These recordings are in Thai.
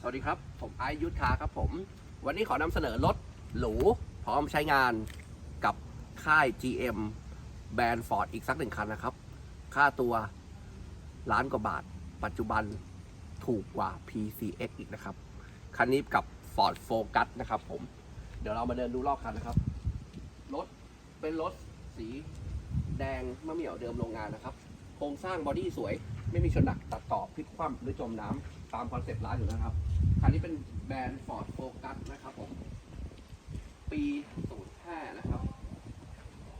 สวัสดีครับ ผมไอยุทธาครับผม วันนี้ขอนำเสนอรถหรูพร้อมใช้งานกับค่าย GM แบรนด์ฟอร์ดอีกสักหนึ่งคันนะครับ ค่าตัวล้านกว่าบาท ปัจจุบันถูกกว่า PCX อีกนะครับ คันนี้กับ Ford Focus นะครับผม เดี๋ยวเรามาเดินดูรอบคันนะครับ รถเป็นรถสีแดงมะเหมี่ยวเดิมโรงงานนะครับ โครงสร้างบอดี้สวย ไม่มีชนหนักตัดต่อพลิกคว่ำหรือจมน้ำ ตามคอนเซ็ปต์ร้านอยู่นะครับ คันนี้เป็นแบรนด์ Ford Focus นะครับผม ปี 05 นะครับ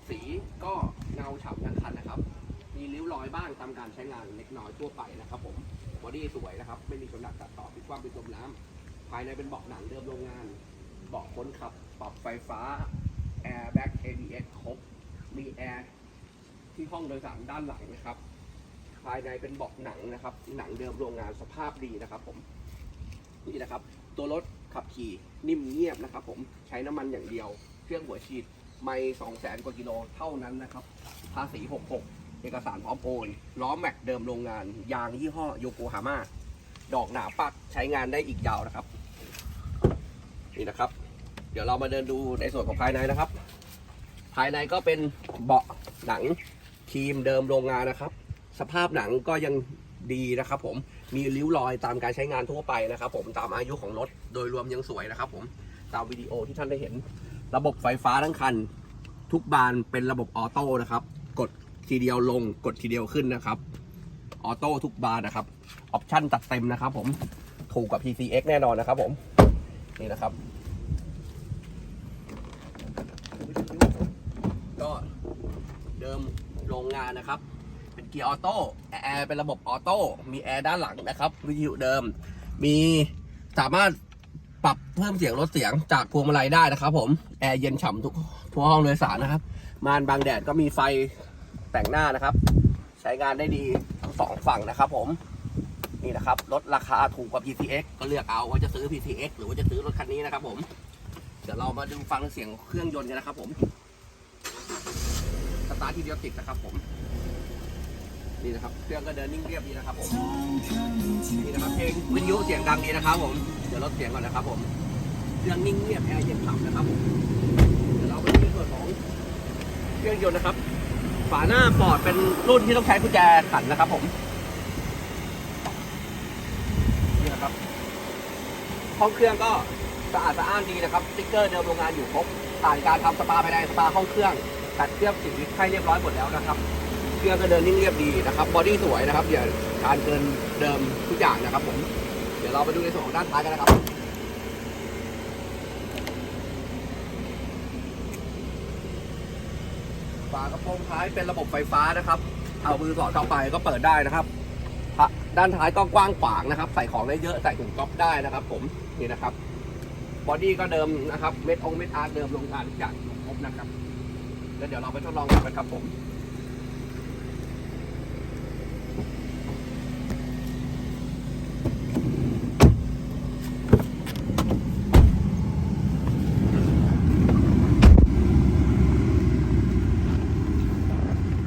สีก็เงาฉ่ำทั้งคันนะครับ มีริ้วรอยบ้างตามการใช้งานเล็กน้อยทั่วไปนะครับผม บอดี้สวยนะครับ ไม่มีชนหนักตัดต่อพลิกคว่ำหรือจมน้ำภายในเป็นเบาะหนังเดิมโรงงาน เบาะคนขับ ปรับไฟฟ้า Airbag ABS ครบ มีแอร์ที่ห้องโดยสารด้านหลังนะครับายในเป็นเบาะหนังนะครับ หนังเดิมโรงงานสภาพดีนะครับผมนี่นะครับ ตัวรถขับขี่นิ่มเงียบนะครับ ผมใช้น้ำมันอย่างเดียว เครื่องหัวฉีดไม่สองแสนกว่ากิโลเท่านั้นนะครับ ภาษี66 เอกสารพร้อมโอนล้อแม็กเดิมโรงงาน ยางยี่ห้อโยโกฮาม่าดอกหนาปักใช้งานได้อีกยาวนะครับ นี่นะครับ เดี๋ยวเรามาเดินดูในส่วนของภายในนะครับ ภายในก็เป็นเบาะหนังครีมเดิมโรงงานนะครับ สภาพหนังก็ยังดีนะครับผมมีริ้วรอยตามการใช้งานทั่วไปนะครับ ผมตามอายุของรถโดยรวมยังสวยนะครับ ผมตามวิดีโอที่ท่านได้เห็น ระบบไฟฟ้าทั้งคัน ทุกบานเป็นระบบออโต้นะครับ กดทีเดียวลงกดทีเดียวขึ้นนะครับออโต้ทุกบานนะครับออปชั่นจัดเต็มนะครับ ผมถูกกว่า PCX แน่นอนนะครับ ผมนี่นะครับ ก็เดิมโรงงานนะครับ เป็นเกียร์ออโต้แอร์เป็นระบบออโต้มีแอร์ด้านหลังนะครับวิทยุเดิม มีสามารถปรับเพิ่มเสียงลดเสียงจากพวงมาลัยได้นะครับ ผมแอร์เย็นฉ่ำทุกทั่วห้องโดยสารนะครับม่านบางแดดก็มีไฟแต่งหน้านะครับ ใช้งานได้ดีทั้งสองฝั่งนะครับ ผมนี่นะครับลดราคาถูกกว่า PCX ก็เลือกเอาว่าจะซื้อ PCX หรือว่าจะซื้อรถคันนี้นะครับ ผม เดี๋ยวเรามาดูฟังเสียงเครื่องยนต์กันนะครับ ผมสตาร์ทที่เดียวติดนะครับ ผม นี่นะครับเครื่องก็เดินนิ่งเรียบดีนะครับผมนี่นะครับเพลงวิทยุเสียงดังดีนะครับ ผมเดี๋ยวลดเสียงก่อนนะครับ ผมเครื่องนิ่งเรียบแอร์เย็นฉ่ำนะครับผมเดี๋ยวเราไปดูส่วนของเครื่องยนต์นะครับ ฝาหน้าฟอดเป็นรุ่นที่ต้องใช้กุญแจขันนะครับผมนี่นะครับห้องเครื่องก็สะอาดสะอ้านดีนะครับสติ๊กเกอร์เดิมโรงงานอยู่ครบผ่านการทำสปาภายในสปาห้องเครื่องตัดเครื่องสีให้เรียบร้อยหมดแล้วนะครับ เครื่องก็เดินนิ่งเรียบดีนะครับบอดี้สวยนะครับอย่าการเกินเดิมทุกอย่างนะครับผมเดี๋ยวเราไปดูในส่วนของด้านท้ายกันนะครับฝากระโปรงท้ายเป็นระบบไฟฟ้านะครับ เอามือสอดเข้าไปก็เปิดได้นะครับด้านท้ายก็กว้างขวางนะครับ ใส่ของได้เยอะใส่ถุงก๊อฟได้นะครับ ผมนี่นะครับบอดี้ก็เดิมนะครับ เม็ดองเม็ดอาร์เดิมลงงานทุกอย่างครบนะครับ แล้วเดี๋ยวเราไปทดลองกันครับผม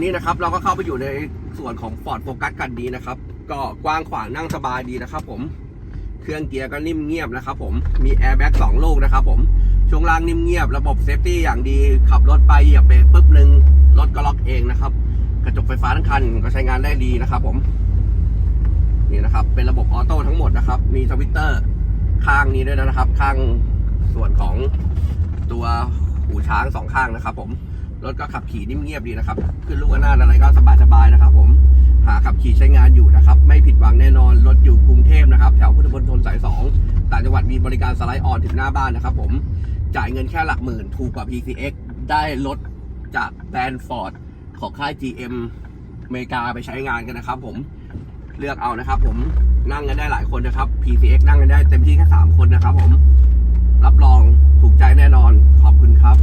นี่นะครับเราก็เข้าไปอยู่ในส่วนของ Ford Focus กันดีนะครับ ก็กว้างขวางนั่งสบายดีนะครับ ผม เครื่องเกียร์ก็นิ่มเงียบนะครับ ผม มีแอร์แบ็กสองลูกนะครับ ผม ช่วงล่างนิ่มเงียบ ระบบเซฟตี้อย่างดี ขับรถไปเหยียบเบรกปุ๊บหนึ่งรถก็ล็อกเองนะครับ กระจกไฟฟ้าทั้งคันก็ใช้งานได้ดีนะครับ ผม นี่นะครับ เป็นระบบออโต้ทั้งหมดนะครับ มีสวิตเตอร์ข้างนี้ด้วยนะครับ ข้างส่วนของตัวหูช้างสองข้างนะครับ ผม รถก็ขับขี่นิ่มเงียบดีนะครับ ขึ้นลูกระนาอะไรก็สบายๆนะครับ ผม หาขับขี่ใช้งานอยู่นะครับ ไม่ผิดหวังแน่นอน รถอยู่กรุงเทพนะครับ แถวพุทธมณฑลสายสองต่างจังหวัดมีบริการสไลด์ออนถึงหน้าบ้านนะครับ ผม จ่ายเงินแค่หลักหมื่น ถูกกว่า PCX ได้รถจากแบรนด์ฟอร์ดของค่าย GM อเมริกาไปใช้งานกันนะครับ ผม เลือกเอานะครับ ผมนั่งกันได้หลายคนนะครับ PCX นั่งกันได้เต็มที่แค่3คนนะครับ ผม รับรองถูกใจแน่นอน ขอบคุณครับ